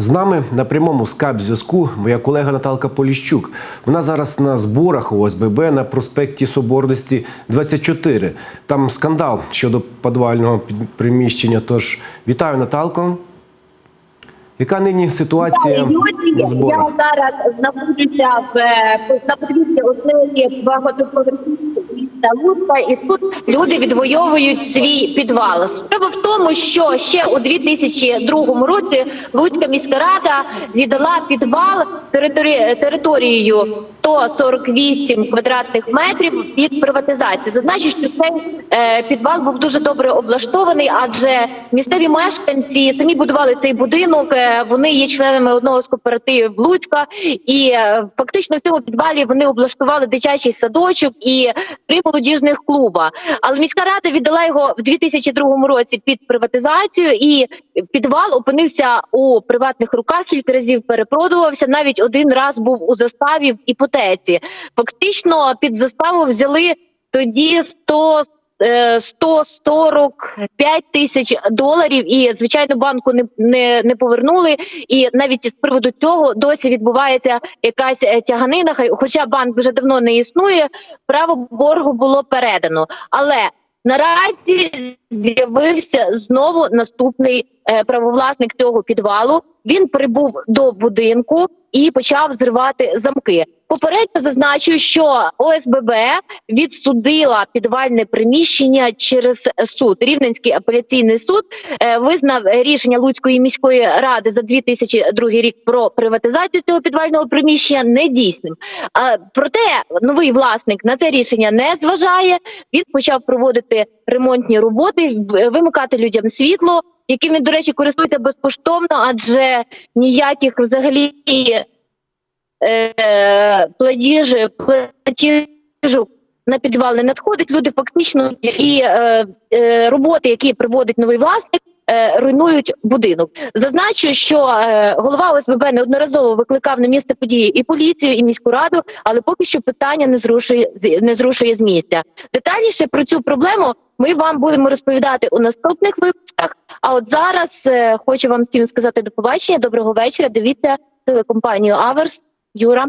З нами на прямому скайп зв'язку моя колега Наталка Поліщук. Вона зараз на зборах у ОСББ на проспекті Соборності 24. Там скандал щодо підвального під- приміщення. Тож вітаю, Наталко. Яка нині ситуація Я зборах? зараз знаходжуся в на подвір'ї однієї багатоповерхівки міста Луцька, і тут люди відвоюють свій підвал. Справа в тому, що ще у 2002 році Луцька міська рада віддала підвал територі... територією 148 квадратних метрів під приватизацію. Зазначу, що цей е, підвал був дуже добре облаштований, адже місцеві мешканці самі будували цей будинок. е, Вони є членами одного з кооперативів Луцька, і е, фактично в цьому підвалі вони облаштували дитячий садочок і три молодіжних клуба. Але міська рада віддала його в 2002 році під приватизацію, і підвал опинився у приватних руках. Кілька разів перепродувався. Навіть один раз був у заставі в іпотеці. Фактично під заставу взяли тоді 100 е, 145 тисяч доларів, і звичайно банку не, не, не повернули. І навіть з приводу цього досі відбувається якась е, тяганина. Хоча банк вже давно не існує, право боргу було передано. Але наразі з'явився знову наступний е, правовласник цього підвалу. Він прибув до будинку і почав зривати замки. Попередньо зазначу, що ОСББ відсудила підвальне приміщення через суд. Рівненський апеляційний суд е, визнав рішення Луцької міської ради за 2002 рік про приватизацію цього підвального приміщення недійсним. Проте новий власник на це рішення не зважає. Він почав проводити ремонтні роботи, вимикати людям світло, яким він, до речі, користується безкоштовно, адже ніяких взагалі е, платіж, платіжок на підвал не надходить. Люди фактично і е, е, роботи, які проводить новий власник. е, Руйнують будинок. Зазначу, що е, голова ОСББ неодноразово викликав на місце події і поліцію, і міську раду, але поки що питання не зрушує не зрушує з місця. Детальніше про цю проблему ми вам будемо розповідати у наступних випусках. А от зараз е, хочу вам всім сказати до побачення. Доброго вечора. Дивіться телекомпанію Аверс. Юра.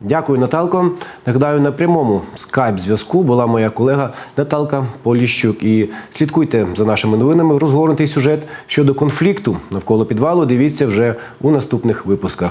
Дякую, Наталко. Нагадаю, на прямому скайп зв'язку була моя колега Наталка Поліщук. І слідкуйте за нашими новинами. Розгорнутий сюжет щодо конфлікту навколо підвалу. Дивіться вже у наступних випусках.